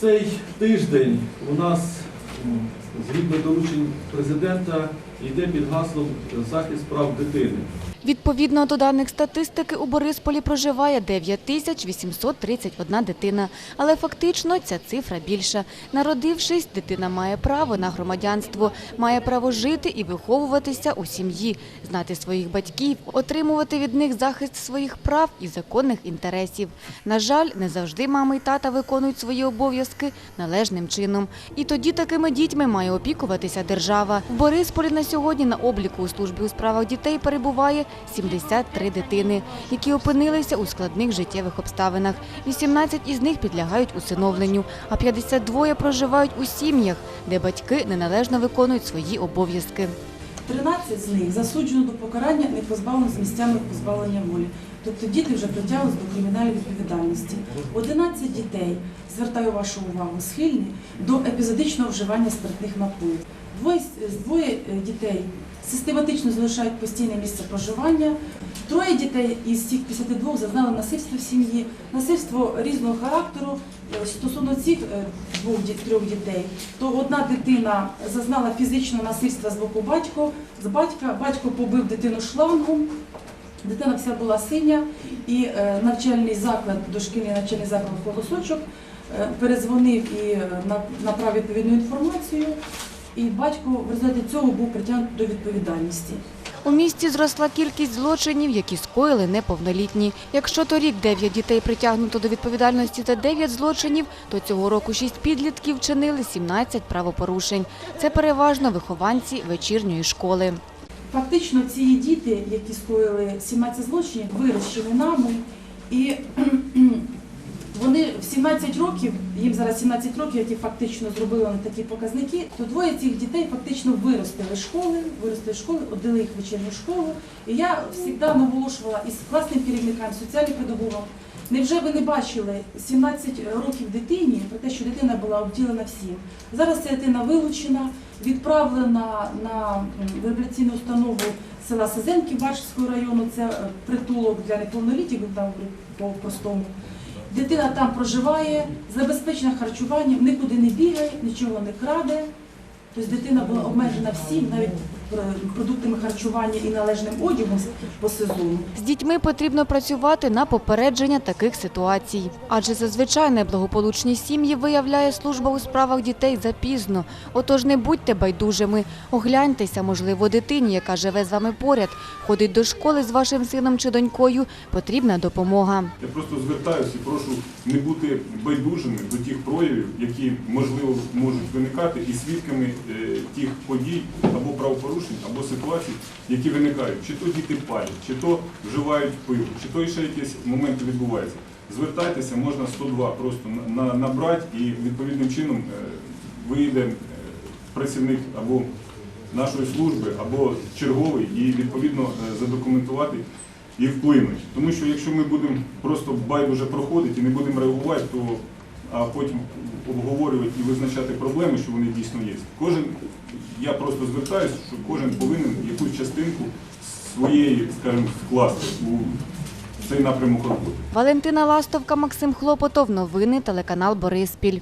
Цей тиждень у нас, згідно доручень президента, йде під гаслом захист прав дитини. Відповідно до даних статистики, у Борисполі проживає 9 тисяч 831 дитина. Але фактично ця цифра більша. Народившись, дитина має право на громадянство, має право жити і виховуватися у сім'ї, знати своїх батьків, отримувати від них захист своїх прав і законних інтересів. На жаль, не завжди мами й тата виконують свої обов'язки належним чином. І тоді такими дітьми має опікуватися держава. В Борисполі на сьогодні на обліку у службі у справах дітей перебуває 73 дитини, які опинилися у складних життєвих обставинах. 18 із них підлягають усиновленню, а 52 проживають у сім'ях, де батьки неналежно виконують свої обов'язки. 13 з них засуджено до покарання не позбавлено з місцями позбавлення волі. Тобто діти вже притягнуті до кримінальної відповідальності. 11 дітей, звертаю вашу увагу, схильні до епізодичного вживання спиртних напоїв. Двоє, двоє е, дітей систематично залишають постійне місце проживання. Троє дітей із цих 52 зазнали насильства в сім'ї, насильство різного характеру. Е, Стосовно цих е, двох трьох дітей, то одна дитина зазнала фізичного насильства з боку батька, з батька, батько побив дитину шлангом, дитина вся була синя, і е, навчальний заклад, дошкільний навчальний заклад «Колосочок» е, перезвонив і е, на- направив відповідну інформацію, і батько в результаті цього був притягнутий до відповідальності. У місті зросла кількість злочинів, які скоїли неповнолітні. Якщо торік 9 дітей притягнуто до відповідальності за 9 злочинів, то цього року 6 підлітків вчинили 17 правопорушень. Це переважно вихованці вечірньої школи. Фактично, ці діти, які скоїли 17 злочинів, вирощені нами, і вони в 17 років, їм зараз 17 років, які фактично зробили такі показники, то двоє цих дітей фактично виростили школи, виростили школи, отдали їх в вечірню школу. І я завжди наголошувала із класним керівникам, соціальним педагогам, Невже ви не бачили 17 років дитині про те, що дитина була обділена всім? Зараз ця дитина вилучена, відправлена на реабілітаційну установу села Сазенки Башівського району. Це притулок для неповнолітніх, говорити по-простому. Дитина там проживає, забезпечена харчуванням, нікуди не бігає, нічого не краде. Тобто дитина була обмежена всім, навіть продуктами харчування і належним одягом по сезону. З дітьми потрібно працювати на попередження таких ситуацій. Адже зазвичай неблагополучні сім'ї виявляє служба у справах дітей запізно. Отож не будьте байдужими. Огляньтеся, можливо, дитині, яка живе з вами поряд, ходить до школи з вашим сином чи донькою, потрібна допомога. Я просто звертаюся і прошу не бути байдужими до тих проявів, які можливо можуть виникати, і свідками е, тих подій або правопорушень, або ситуацій, які виникають. Чи то діти палять, чи то вживають пиво, чи то ще якісь моменти відбуваються. Звертайтеся, можна 102 просто на- на- набрати і відповідним чином е, вийде е, працівник або нашої служби, або черговий і відповідно е, задокументувати і вплинуть. Тому що якщо ми будемо просто байдуже проходити і не будемо реагувати, то а потім обговорювати і визначати проблеми, що вони дійсно є. Кожен, я просто звертаюся, що кожен повинен якусь частинку своєї, скажімо, вкласти у цей напрямок роботи. Валентина Ластовка, Максим Хлопотов. Новини телеканал Бориспіль.